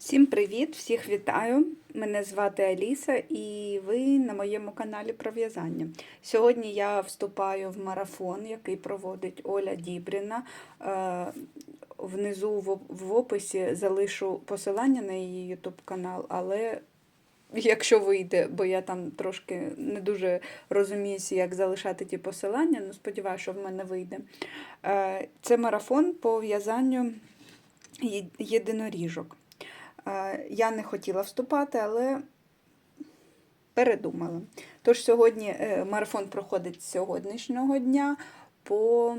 Всім привіт! Всіх вітаю! Мене звати Аліса і ви на моєму каналі про в'язання. Сьогодні я вступаю в марафон, який проводить Оля Дібріна. Е, Внизу в описі залишу посилання на її YouTube канал, але якщо вийде, бо я там трошки не дуже розуміюся, як залишати ті посилання, ну сподіваюся, що в мене вийде. Е, Це марафон по в'язанню єдиноріжок. Я не хотіла вступати, але передумала. Тож сьогодні е, марафон проходить з сьогоднішнього дня по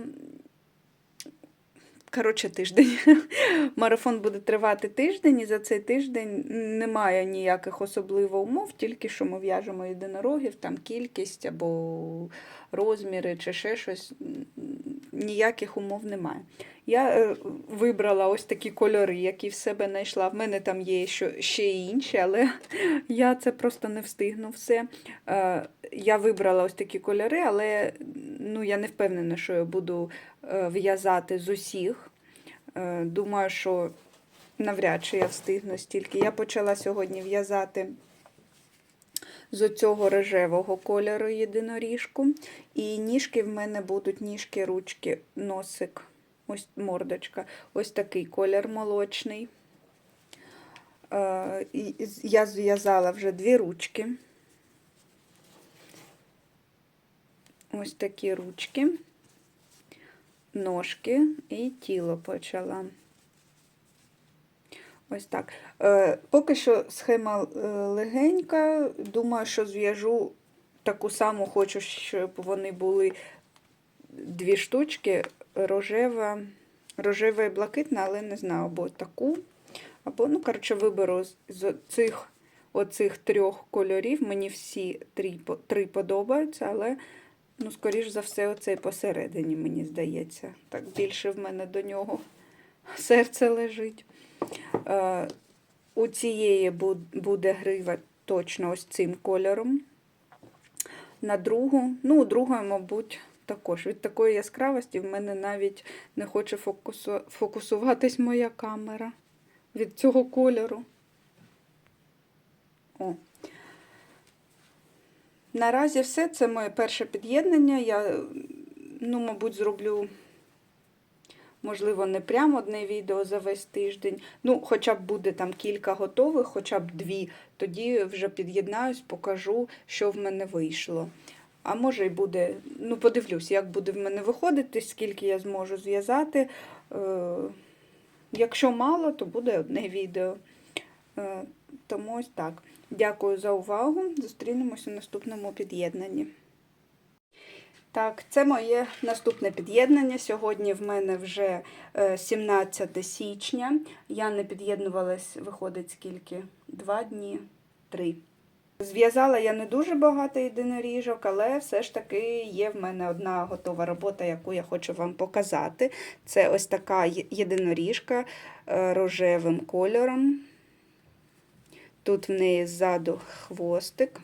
коротше тиждень. Марафон буде тривати тиждень, і за цей тиждень немає ніяких особливо умов, тільки що ми в'яжемо єдинорогів, там кількість або розміри чи ще щось. Ніяких умов немає. Я е, вибрала ось такі кольори, які в себе знайшла. В мене там є ще, інші, але я це просто не встигну все. Е, Я вибрала ось такі кольори, але ну, я не впевнена, що я буду е, в'язати з усіх. Думаю, що навряд чи я встигну стільки. Я почала сьогодні в'язати з оцього рожевого кольору єдиноріжку. І ніжки в мене будуть ніжки, ручки, носик, ось мордочка. Ось такий колір молочний. Е, Я зв'язала вже дві ручки. Ось такі ручки, ножки і тіло почала. Ось так. Е, поки що схема е, легенька. Думаю, що зв'яжу таку саму, хочу, щоб вони були дві штучки, рожева, рожева і блакитна, але не знаю, або таку, або, ну, коротше, виберу з- цих оцих трьох кольорів. Мені всі три, три подобаються, але, ну, скоріш за все, оцей посередині, мені здається. Так більше в мене до нього серце лежить. Е, у цієї буде грива точно ось цим кольором. На другу, ну, у другої, мабуть, також. Від такої яскравості в мене навіть не хоче фокусу... фокусуватись моя камера від цього кольору. О. Наразі все. Це моє перше під'єднання. Я, ну, мабуть, зроблю Можливо, не прямо одне відео за весь тиждень. Ну, хоча б буде там кілька готових, хоча б дві. Тоді вже під'єднаюсь, покажу, що в мене вийшло. А може й буде, ну, подивлюсь, як буде в мене виходити, скільки я зможу зв'язати. Е, якщо мало, то буде одне відео. Е, тому ось так. Дякую за увагу. Зустрінемося у наступному під'єднанні. Так, це моє наступне під'єднання. Сьогодні в мене вже е, 17 січня. Я не під'єднувалась, виходить скільки? Два дні, три. Зв'язала я не дуже багато єдиноріжок, але все ж таки є в мене одна готова робота, яку я хочу вам показати. Це ось така єдиноріжка е, рожевим кольором. Тут в неї ззаду хвостик,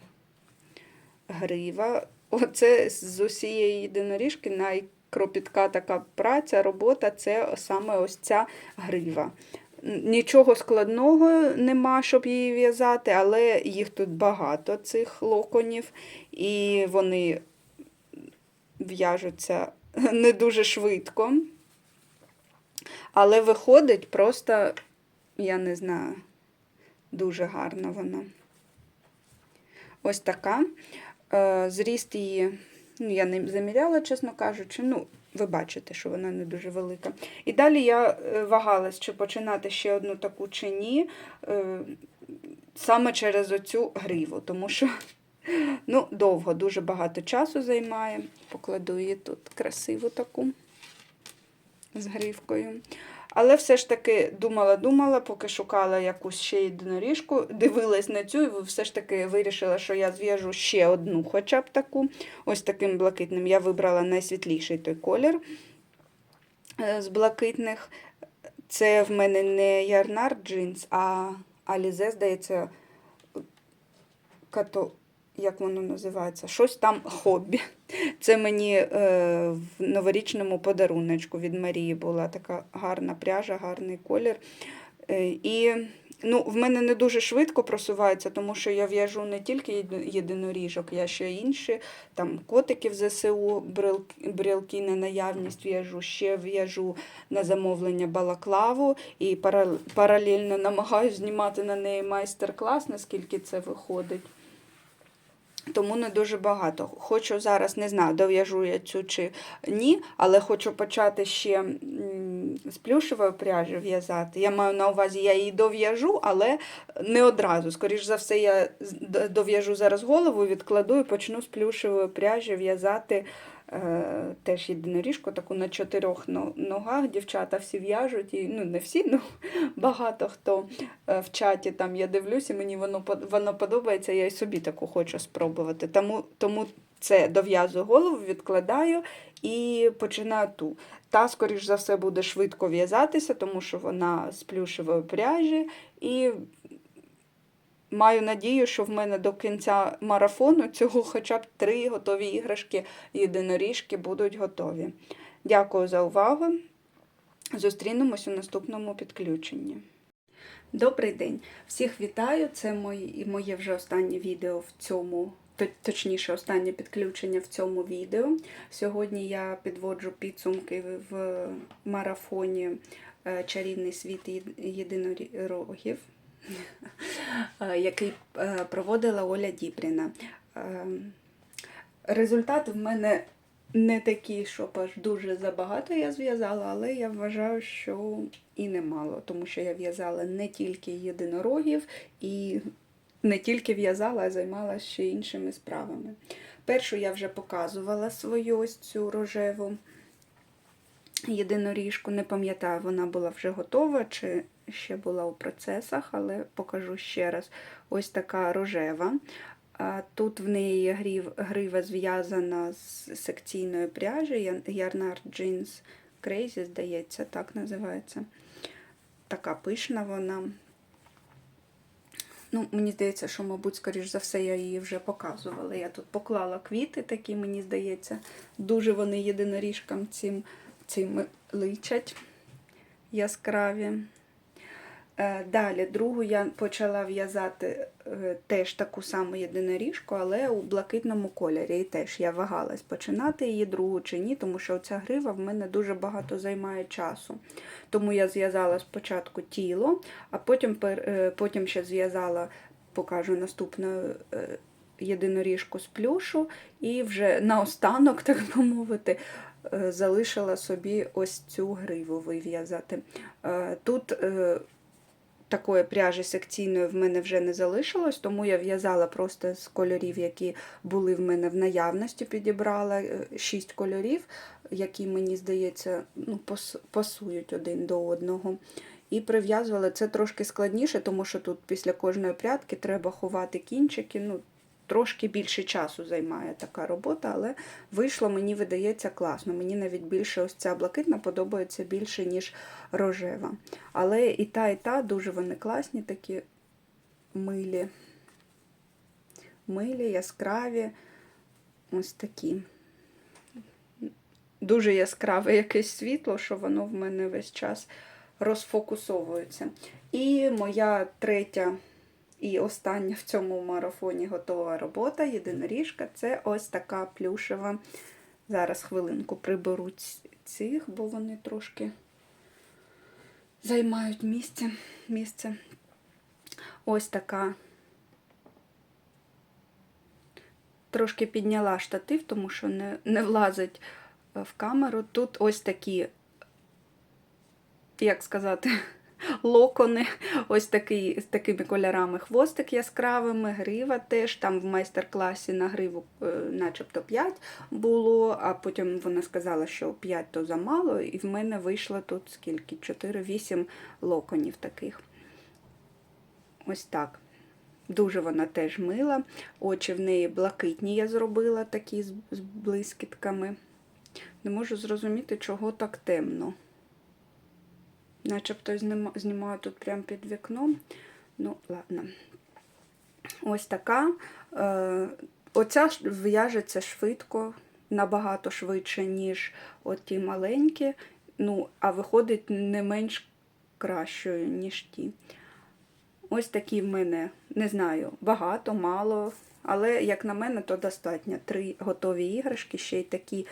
грива. Оце з усієї єдиноріжки найкропітка така праця, робота це саме ось ця грива. Нічого складного нема, щоб її в'язати, але їх тут багато, цих локонів, і вони в'яжуться не дуже швидко. Але виходить просто, я не знаю, дуже гарно вона. Ось така. Е, Зріст її, ну, я не заміряла, чесно кажучи. Ну, ви бачите, що вона не дуже велика. І далі я е, вагалась, чи починати ще одну таку чи ні, е, саме через оцю гриву, тому що ну, довго, дуже багато часу займає. Покладу її тут красиву таку з гривкою. Але все ж таки думала-думала, поки шукала якусь ще єдиноріжку, дивилась на цю, і все ж таки вирішила, що я зв'яжу ще одну, хоча б таку. Ось таким блакитним. Я вибрала найсвітліший той колір е, з блакитних. Це в мене не Ярнар джинс, а Алізе, здається, като, як воно називається? Щось там хобі. Це мені е, в новорічному подаруночку від Марії була така гарна пряжа, гарний колір. Е, і Ну, в мене не дуже швидко просувається, тому що я в'яжу не тільки єдиноріжок, я ще інші, там котиків ЗСУ, брел- брелки на наявність в'яжу, ще в'яжу на замовлення балаклаву і паралельно намагаюся знімати на неї майстер-клас, наскільки це виходить. Тому не дуже багато. Хочу зараз, не знаю, дов'яжу я цю чи ні, але хочу почати ще з плюшевої пряжі в'язати. Я маю на увазі, я її дов'яжу, але не одразу. Скоріш за все, я дов'яжу зараз голову, відкладу і почну з плюшевої пряжі в'язати теж єдиноріжку, таку на чотирьох ногах. Дівчата всі в'яжуть, і, ну не всі, ну багато хто е, в чаті там я дивлюся, мені воно, воно подобається, я і собі таку хочу спробувати. Тому, тому це дов'язую голову, відкладаю і починаю ту. Та, скоріш за все, буде швидко в'язатися, тому що вона з плюшевої пряжі. І маю надію, що в мене до кінця марафону цього хоча б три готові іграшки єдиноріжки будуть готові. Дякую за увагу. Зустрінемось у наступному підключенні. Добрий день! Всіх вітаю! Це моє, моє вже останнє відео в цьому, точніше, останнє підключення в цьому відео. Сьогодні я підводжу підсумки в- марафоні е, Чарівний світ єдинорогів, який е, проводила Оля Дібріна. Е, Результати в мене не такі, щоб аж дуже забагато я зв'язала, але я вважаю, що і немало, тому що я в'язала не тільки єдинорогів і не тільки в'язала, а займалася ще іншими справами. Першу я вже показувала свою ось цю рожеву єдиноріжку. Не пам'ятаю, вона була вже готова чи ще була у процесах, але покажу ще раз. Ось така рожева. Тут в неї грива зв'язана з секційної пряжі. Yarnard Jeans Crazy, здається, так називається. Така пишна вона. Ну, мені здається, що, мабуть, скоріш за все, я її вже показувала. Я тут поклала квіти такі, мені здається, дуже вони єдиноріжкам цим, цим личать яскраві. Е, Далі, другу я почала в'язати е, теж таку саму єдиноріжку, але у блакитному кольорі. І теж я вагалась починати її другу чи ні, тому що ця грива в мене дуже багато займає часу. Тому я зв'язала спочатку тіло, а потім, е, потім ще зв'язала, покажу наступну єдиноріжку з плюшу, і вже наостанок, так би мовити, залишила собі ось цю гриву вив'язати. Тут такої пряжі секційної в мене вже не залишилось, тому я в'язала просто з кольорів, які були в мене в наявності, підібрала е, шість кольорів, які, мені здається, ну, пасують один до одного. І прив'язувала це трошки складніше, тому що тут після кожної прядки треба ховати кінчики. Ну, трошки більше часу займає така робота, але вийшло, мені видається класно. Мені навіть більше ось ця блакитна подобається більше, ніж рожева. Але і та, і та дуже вони класні, такі милі. Милі, яскраві. Ось такі. Дуже яскраве якесь світло, що воно в мене весь час розфокусовується. І моя третя і остання в цьому марафоні готова робота, єдиноріжка, це ось така плюшева. Зараз хвилинку приберуть цих, бо вони трошки займають місце. місце. Ось така. Трошки підняла штатив, тому що не, не влазить е, в камеру. Тут ось такі, як сказати, локони, ось такий, з такими кольорами хвостик яскравими, грива теж. Там в майстер-класі на гриву е, начебто 5 було, а потім вона сказала, що 5 то замало, і в мене вийшло тут скільки? 4-8 локонів таких. Ось так. Дуже вона теж мила. Очі в неї блакитні я зробила такі з, блискітками. Не можу зрозуміти, чого так темно. Начебто знімаю тут прямо під вікном. Ну, ладно. Ось така. Е, оця в'яжеться швидко, набагато швидше, ніж оті маленькі. Ну, а виходить не менш кращою, ніж ті. Ось такі в мене, не знаю, багато, мало. Але, як на мене, то достатньо. Три готові іграшки, ще й такі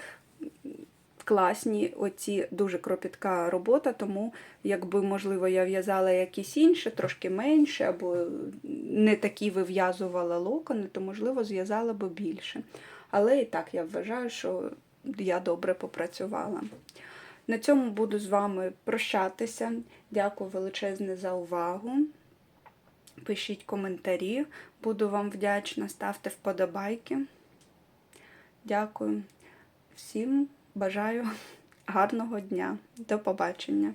класні, оці дуже кропітка робота, тому якби, можливо, я в'язала якісь інші, трошки менше, або не такі вив'язувала локони, то, можливо, зв'язала би більше. Але і так я вважаю, що я добре попрацювала. На цьому буду з вами прощатися. Дякую величезне за увагу. Пишіть коментарі, буду вам вдячна, ставте вподобайки. Дякую. Всім бажаю гарного дня. До побачення.